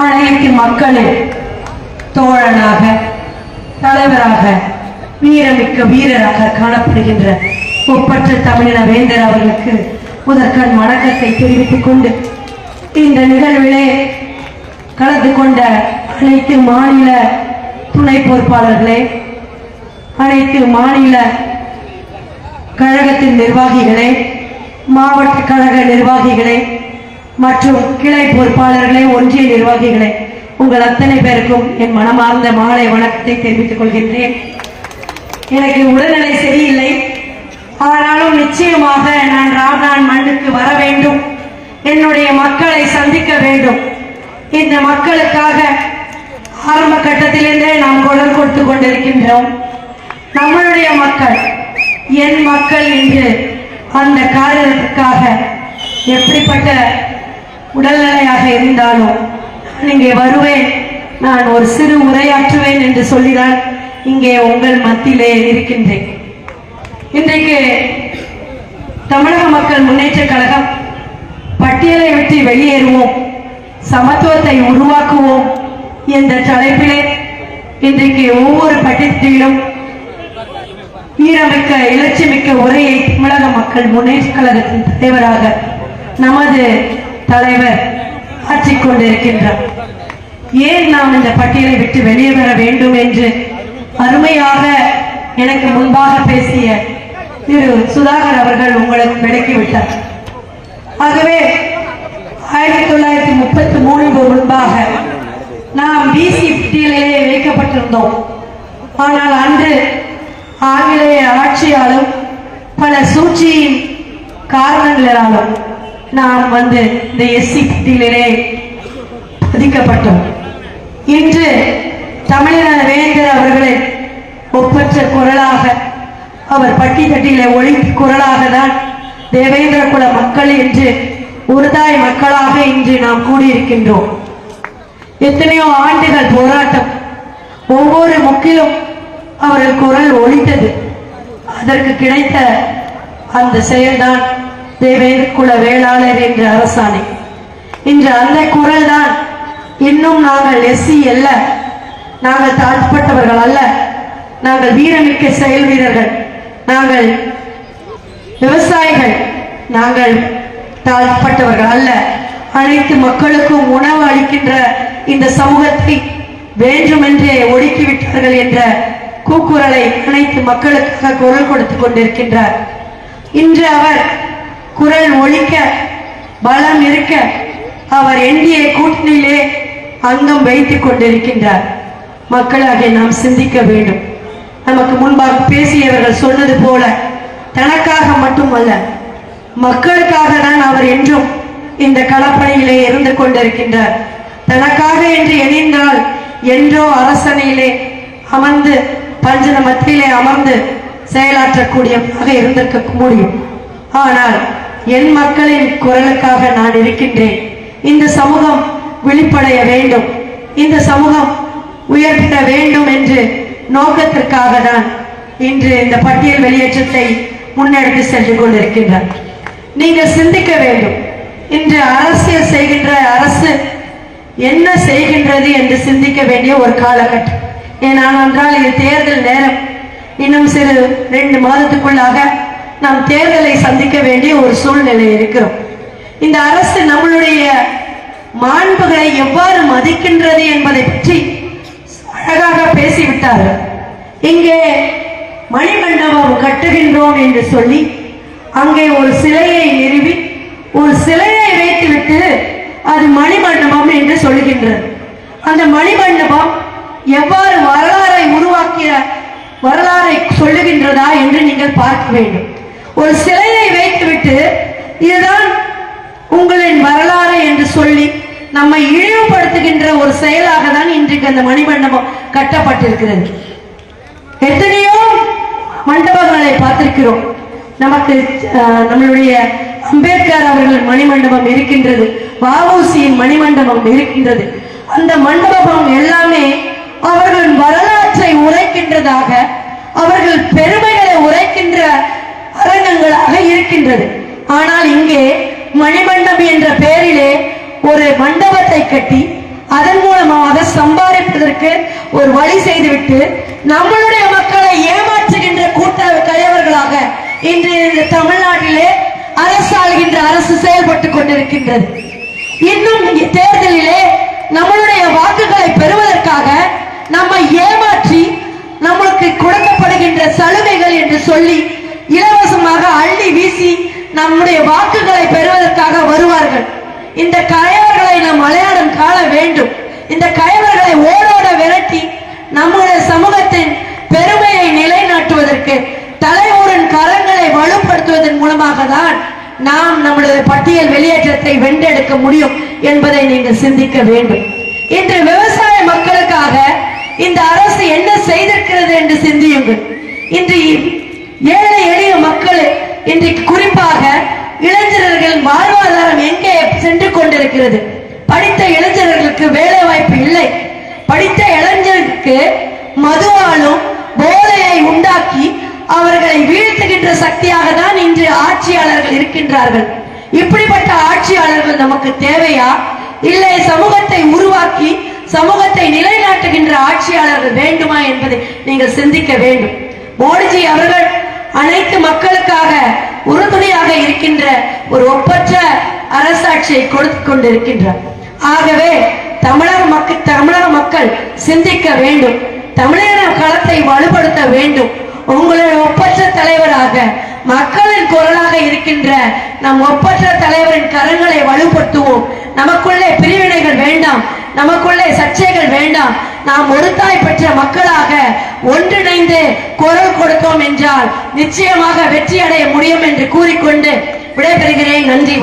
அனைத்து மக்களின் தோழனாக தலைவராக வீரமிக்க வீரராக காணப்படுகின்ற ஒப்பற்ற தமிழின வேந்தர் அவர்களுக்கு முதற்கண் வணக்கத்தை தெரிவித்துக் கொண்டு இந்த நிகழ்விலே கலந்து கொண்ட அனைத்து மாநில துணை பொறுப்பாளர்களே அனைத்து மாநில கழகத்தின் நிர்வாகிகளே மாவட்ட கழக நிர்வாகிகளே மற்றும் கிளை பொறுப்பாளர்களே ஒன்றிய நிர்வாகிகளே உங்கள் அத்தனை பேருக்கும் என் மனமார்ந்த மாலை வணக்கத்தை தெரிவித்துக் கொள்கின்றேன். எனக்கு உடல்நிலை சரியில்லை. ஆனாலும் நிச்சயமாக நான் ராம்நான் மண்ணுக்கு வர வேண்டும். என்னுடைய மக்களை சந்திக்க வேண்டும். இந்த மக்களுக்காக ஆரம்ப கட்டத்திலிருந்தே நாம் குரல் கொடுத்து கொண்டிருக்கின்றோம். நம்மளுடைய மக்கள் என் மக்கள் என்று அந்த காரணத்துக்காக எப்படிப்பட்ட உடல்நிலையாக இருந்தாலும் நான் இங்கே வருவேன். நான் ஒரு சிறு உரையாற்றுவேன் என்று சொல்லிதான் இங்கே உங்கள் மத்தியிலே இருக்கின்றேன். இன்றைக்கு தமிழக மக்கள் முன்னேற்ற கழகம் பட்டியலை விட்டு வெளியேறுவோம். சமத்துவத்தை உருவாக்குவோம் என்ற தலைப்பிலே இன்றைக்கு ஒவ்வொரு பட்டியலிலும் வீரமிக்க இலட்சிமிக்க உரையை தமிழக மக்கள் முன்னேற்ற கழகத்தின் தலைவராக நமது தலைவர் ஆற்றிக் கொண்டிருக்கின்றார் ஏன் நாம் இந்த பட்டியலை விட்டு வெளியே வர வேண்டும் என்று அருமையாக எனக்கு முன்பாக பேசிய திரு சுதாகர் அவர்கள் உங்களுக்கு விளக்கிவிட்டார் ஆகவே ஆயிரத்தி தொள்ளாயிரத்தி முப்பத்தி மூணுக்கு முன்பாக நாம் பிசி பட்டியலிலே வைக்கப்பட்டிருந்தோம். ஆனால் அன்று ஆங்கிலேய ஆட்சியாலும் பல சூழ்ச்சியின் காரணங்களாலும் நாம் வந்து இந்த எஸ்சிட்டிலே பதிக்கப்பட்டோம். இன்று தமிழக வேந்தர் அவர்களை ஒப்பற்ற குரலாக அவர் பட்டி தட்டியிலே ஒளி குரலாக தான் தேவேந்திர குல மக்கள் என்று உருதாய் மக்களாக இன்று நாம் கூடியிருக்கின்றோம் எத்தனையோ ஆண்டுகள் போராட்டம் ஒவ்வொரு முக்கிலும் அவர்கள் குரல் ஒழித்தது அதற்கு கிடைத்த அந்த செயல்தான் தேவேந்திர குல வேளாளர் என்ற அரசாணை. இன்று அந்த குரல் தான் இன்னும் நாங்கள் எஸ்சி அல்ல நாங்கள் தாழ்த்தப்பட்டவர்கள் அல்ல நாங்கள் வீரமிக்க செயல் வீரர்கள் நாங்கள் விவசாயிகள் நாங்கள் தாழ்த்தப்பட்டவர்கள் அல்ல. அனைத்து மக்களுக்கும் உணவு அளிக்கின்ற இந்த சமூகத்தை வேண்டுமென்றே ஒடுக்கிவிட்டார்கள் என்ற கூக்குரலை அனைத்து மக்களுக்காக குரல் கொடுத்து கொண்டிருக்கின்றார். இன்று அவர் குரல் ஒழிக்க பலம் இருக்க அவர் எண்ணிய கூட்டணியிலே அங்கம் வைத்துக் கொண்டிருக்கின்றார். மக்களாக நாம் சிந்திக்க வேண்டும். நமக்கு முன்பாக பேசியவர்கள் சொன்னது போல தனக்காக மட்டுமல்ல மக்களுக்காக தான் அவர் என்றும் இந்த களப்பணியிலே இருந்து கொண்டிருக்கின்றார். தனக்காக என்று எண்ணினால் என்றோ அரசனையிலே அமர்ந்து பஞ்சன மத்தியிலே அமர்ந்து செயலாற்றக்கூடியவராக இருந்திருக்க முடியும். ஆனால் என் மக்களின் குரலுக்காக நான் இருக்கின்றேன். இந்த சமூகம் விழிப்படைய வேண்டும். இந்த சமூகம் உயர்த்த வேண்டும் என்று நோக்கத்திற்காக தான் இன்று இந்த பட்டியல் வெளியேற்றத்தை முன்னெடுத்து சென்று கொண்டிருக்கின்றார். நீங்கள் சிந்திக்க வேண்டும். இன்று அரசியல் செய்கின்ற அரசு என்ன செய்கின்றது என்று சிந்திக்க வேண்டிய ஒரு காலகட்டம். ஏனென்றால் இது தேர்தல் நேரம். இன்னும் சிறு ரெண்டு மாதத்துக்குள்ளாக நாம் தேர்தலை சந்திக்க வேண்டிய ஒரு சூழ்நிலை இருக்கிறோம். இந்த அரசு நம்மளுடைய மாண்புகளை எவ்வாறு மதிக்கின்றது என்பதை பற்றி அழகாக பேசிவிட்டார்கள் இங்கே மணிமண்டபம் கட்டுகின்றோம் என்று சொல்லி அங்கே ஒரு சிலையை நிறுவி ஒரு சிலையை வைத்துவிட்டு அது மணிமண்டபம் என்று சொல்லுகின்றது அந்த மணிமண்டபம் எவ்வாறு வரலாறை உருவாக்கிய வரலாறை சொல்லுகின்றதா என்று நீங்கள் பார்க்க வேண்டும். ஒரு சிலையை வைத்துவிட்டு இதுதான் உங்களின் வரலாறு என்று சொல்லி நம்மை இழிவுபடுத்துகின்ற ஒரு செயலாக தான் இன்றைக்கு அந்த மணிமண்டபம் கட்டப்பட்டிருக்கிறது. எத்தனையோ மண்டபங்களை பார்த்திருக்கிறோம். நமக்கு அஹ், நம்மளுடைய அம்பேத்கர் அவர்கள் மணிமண்டபம் இருக்கின்றது. வாவூசியின் மணிமண்டபம் இருக்கின்றது. அந்த மண்டபம் எல்லாமே அவர்களின் வரலாற்றை உரைக்கின்றதாக அவர்கள் பெருமை அரங்கங்களாக இருக்கின்றது. ஆனால் இங்கே மணிமண்டபம் என்ற பெயரிலே ஒரு மண்டபத்தை கட்டி அதன் மூலமாக சம்பாதிப்பதற்கு ஒரு வழி செய்துவிட்டு நம்மளுடைய மக்களை ஏமாற்றுகின்ற கூட்ட தலைவர்களாக இன்று இந்த தமிழ்நாட்டிலே அரசாளுகின்ற அரசு செயல்பட்டு கொண்டிருக்கின்றது. இன்னும் தேர்தலிலே நம்மளுடைய வாக்குகளை பெறுவதற்காக நம்மை ஏமாற்றி நம்மளுக்கு கொடுக்கப்படுகின்ற சலுகைகள் என்று சொல்லி இலவசமாக அள்ளி வீசி நம்முடைய வாக்குகளை பெறுவதற்காக வருவார்கள். இந்த கயவர்களை நாம் அடையாளம் காண வேண்டும். இந்த கயவர்களை ஓடோட விரட்டி நம்முடைய சமூகத்தின் பெருமையை நிலைநாட்டுவதற்கு தலைவரின் கரங்களை வலுப்படுத்துவதன் மூலமாக தான் நாம் நம்முடைய பட்டியல் வெளியேற்றத்தை வென்றெடுக்க முடியும் என்பதை நீங்கள் சிந்திக்க வேண்டும். இன்று விவசாய மக்களுக்காக இந்த அரசு என்ன செய்திருக்கிறது என்று சிந்தியுங்கள். இன்று ஏழை எளிய இன்றைக்கு குறிப்பாக இளைஞர்கள் வாழ்வாதாரம் எங்கே சென்று கொண்டிருக்கிறது படித்த இளைஞர்களுக்கு வேலை வாய்ப்பு இல்லை. படித்த இளைஞருக்கு மதுவாலும் போதையை உண்டாக்கி அவர்களை வீழ்த்துகின்ற சக்தியாக தான் இன்று ஆட்சியாளர்கள் இருக்கின்றார்கள். இப்படிப்பட்ட ஆட்சியாளர்கள் நமக்கு தேவையா? இல்லை சமூகத்தை உருவாக்கி சமூகத்தை நிலைநாட்டுகின்ற ஆட்சியாளர்கள் வேண்டுமா என்பதை நீங்கள் சிந்திக்க வேண்டும். மோடிஜி அவர்கள் அனைத்து மக்களுக்காக உறுதுணையாக இருக்கின்ற ஒரு ஒப்பற்ற அரசாட்சியை கொடுத்து கொண்டிருக்கின்றார். ஆகவே தமிழக மக்கள் தமிழக மக்கள் சிந்திக்க வேண்டும். தமிழக களத்தை வலுப்படுத்த வேண்டும். உங்களுடைய ஒப்பற்ற தலைவராக மக்களின் குரலாக இருக்கின்ற நம் ஒப்பற்ற தலைவரின் கரங்களை வலுப்படுத்துவோம். நமக்குள்ளே பிரிவு நமக்குள்ளே சர்ச்சைகள் வேண்டாம். நாம் ஒரு தாய் பெற்ற மக்களாக ஒன்றிணைந்து குரல் கொடுத்தோம் என்றால் நிச்சயமாக வெற்றி அடைய முடியும் என்று கூறிக்கொண்டு விடைபெறுகிறேன். நன்றி.